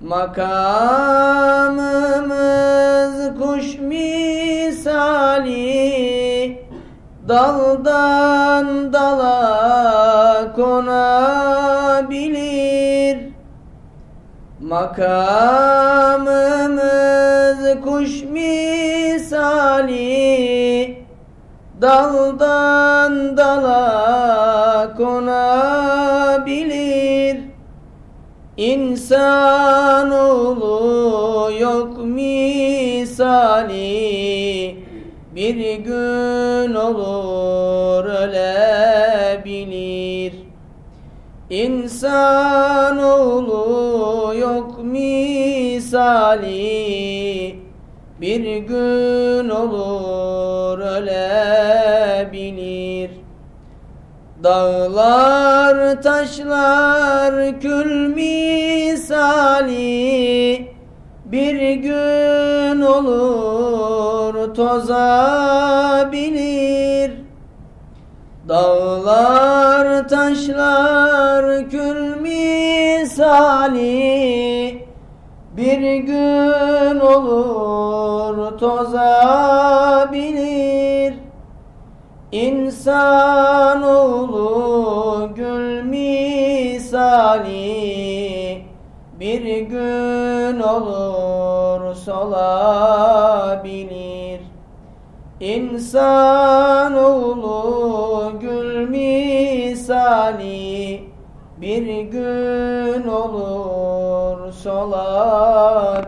Makamımız kuş misali Daldan dala konabilir. Makamımız kuş misali Daldan dala konabilir İnsanoğlu yok misali. Bir gün olur ölebilir İnsanoğlu yok misali. Bir gün olur ölebilir Dağlar taşlar kül misali. Bir gün olur tozabilir Dağlar taşlar kül misali. Bir gün olur tozabilir İnsanoğlu misali Bir gün olur solabilir İnsanoğlu gül misali. Bir gün olur solabilir